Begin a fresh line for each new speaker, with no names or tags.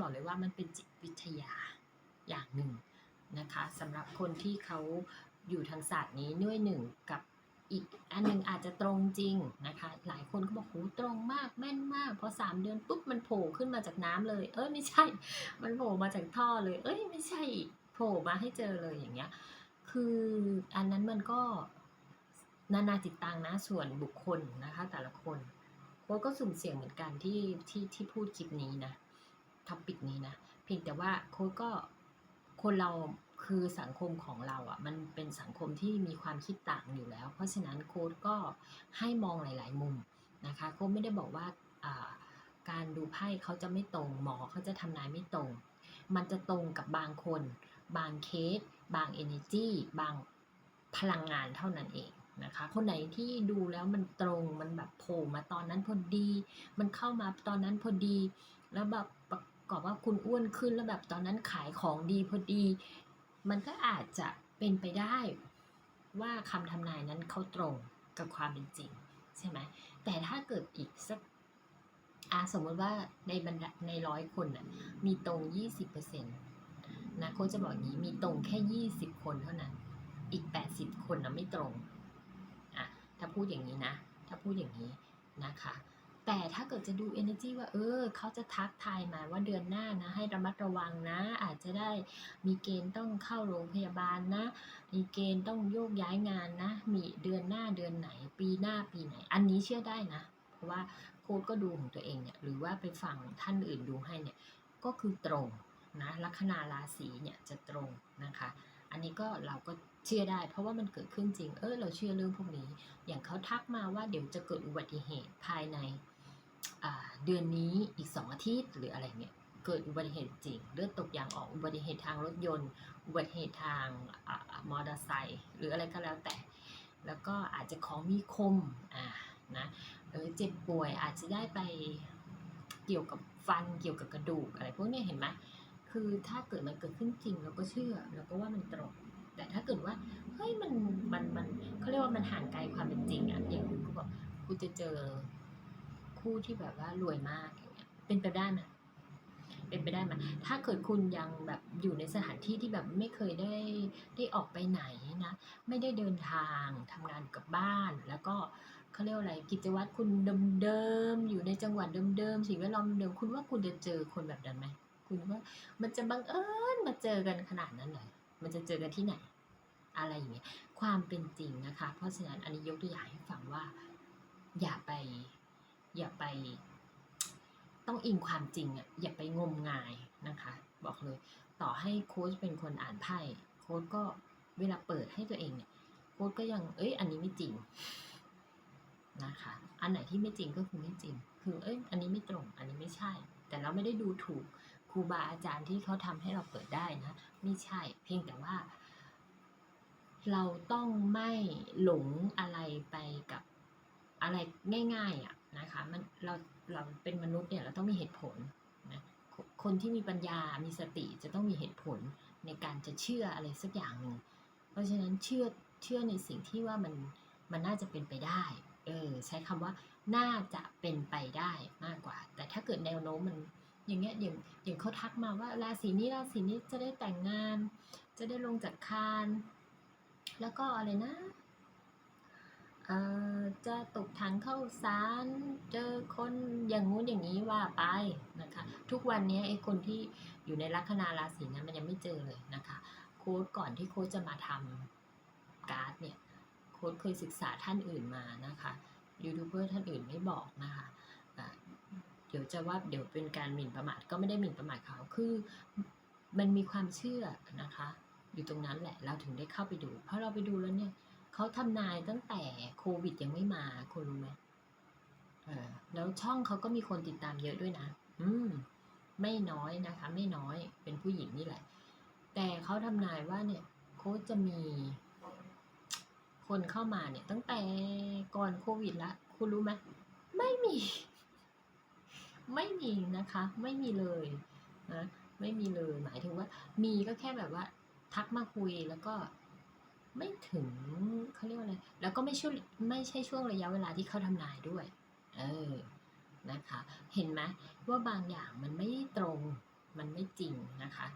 บอกเลยว่ามันเป็นจิตวิทยาอย่างหนึ่งนะคะสำหรับคนที่เขาอยู่ทางศาสตร์นี้ด้วยหนึ่งกับอีกอันหนึ่งอาจจะตรงจริงนะคะ หลายคนก็บอกโหตรงมากแม่นมากพอสามเดือนปุ๊บมันโผล่ขึ้นมาจากน้ำเลย เอ้ยไม่ใช่ มันโผล่มาจากท่อเลย เอ้ยไม่ใช่โผล่มาให้เจอเลยอย่างเงี้ย คืออันนั้นมันก็นานาจิตตังนะส่วนบุคคลนะคะ แต่ละคนโค้ก็สุ่มเสี่ยงเหมือนกันที่ที่ที่พูดคลิปนี้นะ ท็อปิกนี้นะ เพียงแต่ว่าโค้ดก็คนเราคือสังคมของเราอะ่ะมันเป็นสังคมที่มีความคิดต่างอยู่แล้ว เพราะฉะนั้นโค้ดก็ให้มองหลาย ๆ มุมนะคะโค้ดไม่ได้บอกว่าอ่าการดูไพ่เขาจะไม่ตรง หมอเขาจะทำนายไม่ตรง มันจะตรงกับบางคน บางเคส บาง energy บางพลังงานเท่านั้นเองนะคะคนไหนที่ดูแล้วมันตรงมันแบบโผล่มาตอนนั้นพอดี มันเข้ามาตอนนั้นพอดี แล้วแบบประ กอบว่าคุณอ้วนขึ้นแล้วแบบตอนนั้นขายของดีพอดี มันก็อาจจะเป็นไปได้ว่าคำทำนายนั้นเขาตรงกับความเป็นจริงใช่ไหมแต่ถ้าเกิดอีกสักอาสมมติว่าในบรรดาในร้อยคนน่ะมีตรง 20%นะโค้ชจะบอกอย่างนี้มีตรงแค่ 20 คนเท่านั้น อีก 80 คนนะไม่ตรงอะถ้าพูดอย่างนี้นะ ถ้าพูดอย่างนี้นะคะ แต่ถ้าเกิดจะดู energy ว่า เออ เขาจะทักทายมาว่าเดือนหน้านะ ให้ระมัดระวังนะ อาจจะได้มีเกณฑ์ต้องเข้าโรงพยาบาลนะ มีเกณฑ์ต้องโยกย้ายงานนะ มีเดือนหน้าเดือนไหน ปีหน้าปีไหน อันนี้เชื่อได้นะ เพราะว่าโค้ดก็ดูของตัวเองเนี่ย หรือว่าไปฟังท่านอื่นดูให้เนี่ย ก็คือตรงนะ ลัคนาราศีเนี่ยจะตรงนะคะ อันนี้ก็เราก็เชื่อได้ เพราะว่ามันเกิดขึ้นจริง เออเราเชื่อเรื่องพวกนี้ อย่างเขาทักมาว่าเดี๋ยวจะเกิดอุบัติเหตุภายในเดือนนี้อีกสองอาทิตย์หรืออะไรเนี่ยเกิดอุบัติเหตุจริงเลือดตกยางออกอุบัติเหตุทางรถยนต์ อุบัติเหตุทางอมอเตอร์ไซค์หรืออะไรก็แล้วแต่ แล้วก็อาจจะของมีคมอ่านะเออเจ็บป่วยอาจจะได้ไปเกี่ยวกับฟันเกี่ยวกับกระดูกอะไรพวกนี้เห็นไหม คือถ้าเกิดมันเกิดขึ้นจริงเราก็เชื่อเราก็ว่ามันตรง แต่ถ้าเกิดว่าเฮ้ยมันมันมันเขาเรียกว่ามันห่างไกลความเป็นจริงอะอย่างคุณบอกคุณจะเจอคู่ที่แบบว่ารวยมากอย่างเงี้ยเป็นไปได้ไหมเป็นไปได้ไหมถ้าเกิดคุณยังแบบอยู่ในสถานที่ที่แบบไม่เคยได้ได้ออกไปไหนนะ ไม่ได้เดินทางทำงานกับบ้าน แล้วก็เขาเรียกว่าอะไรกิจวัตรคุณเดิมๆอยู่ในจังหวัดเดิมๆสิ่งแวดล้อมเดิมคุณว่าคุณจะเจอคนแบบนั้นไหม คุณว่า มันจะบังเอิญมาเจอกันขนาดนั้นเลยมันจะเจอกันที่ไหน อะไรอย่างเงี้ยความเป็นจริงนะคะ เพราะฉะนั้นอันนี้ยกตัวอย่างให้ฟังว่า อย่าไป อย่าไป ต้องอิงความจริงอะอย่าไปงมงายนะคะ บอกเลย ต่อให้โค้ชเป็นคนอ่านไพ่โค้ชก็เวลาเปิดให้ตัวเองเนี่ยโค้ชก็ยัง เอ้ย อันนี้ไม่จริงนะคะ อันไหนที่ไม่จริงก็คือไม่จริง คือ เอ้ย อันนี้ไม่ตรง อันนี้ไม่ใช่ แต่เราไม่ได้ดูถูก ครูบาอาจารย์ที่เขาทำให้เราเปิดได้นะ ไม่ใช่เพียงแต่ว่า เราต้องไม่หลงอะไรไปกับอะไรง่ายๆอะนะคะมันเราเราเป็นมนุษย์เนี่ยเราต้องมีเหตุผลนะคคนที่มีปัญญา มีสติจะต้องมีเหตุผลในการจะเชื่ออะไรสักอย่างหนึ่ง เพราะฉะนั้นเชื่อเชื่อในสิ่งที่ว่ามันมันน่าจะเป็นไปได้ เออใช้คำว่าน่าจะเป็นไปได้มากกว่า แต่ถ้าเกิดแนวโน้มมัน อย่างเงี้ยอย่างอย่างเขาทักมาว่าราศีนี้ราศีนี้จะได้แต่งงาน จะได้ลงจากคานแล้วก็อะไรนะจะตกถังเข้าสารเจอคนอย่างงู้นอย่างนี้ว่าไปนะคะ ทุกวันนี้ไอ้คนที่อยู่ในลัคนาราศีนั้นมันยังไม่เจอเลยนะคะ โค้ดก่อนที่โค้ดจะมาทำการ์ดเนี่ย โค้ดเคยศึกษาท่านอื่นมานะคะยูทูบเบอร์ท่านอื่นไม่บอกนะคะ เดี๋ยวจะว่าเดี๋ยวเป็นการหมิ่นประมาทก็ไม่ได้หมิ่นประมาทเขาคือมันมีความเชื่อนะคะ อยู่ตรงนั้นแหละเราถึงได้เข้าไปดู เพราะเราไปดูแล้วเนี่ยเขาทำนายตั้งแต่โควิดยังไม่มาคุณรู้ไหมเออแล้วช่องเขาก็มีคนติดตามเยอะด้วยนะ อืม ไม่น้อยนะคะ ไม่น้อยเป็นผู้หญิงนี่แหละ แต่เขาทำนายว่าเนี่ยโค้ชจะมีคนเข้ามาเนี่ยตั้งแต่ก่อนโควิดละ คุณรู้ไหมไม่มี ไม่มีนะคะไม่มีเลยนะไม่มีเลยหมายถึงว่า มีก็แค่แบบว่า ทักมาคุยแล้วก็ไม่ถึงเขาเรียกว่าอะไร แล้วก็ไม่ช่วยไม่ใช่ช่วงระยะเวลาที่เขาทำนายด้วย เออนะคะ เห็นไหมว่าบางอย่างมันไม่ตรงมันไม่จริงนะคะ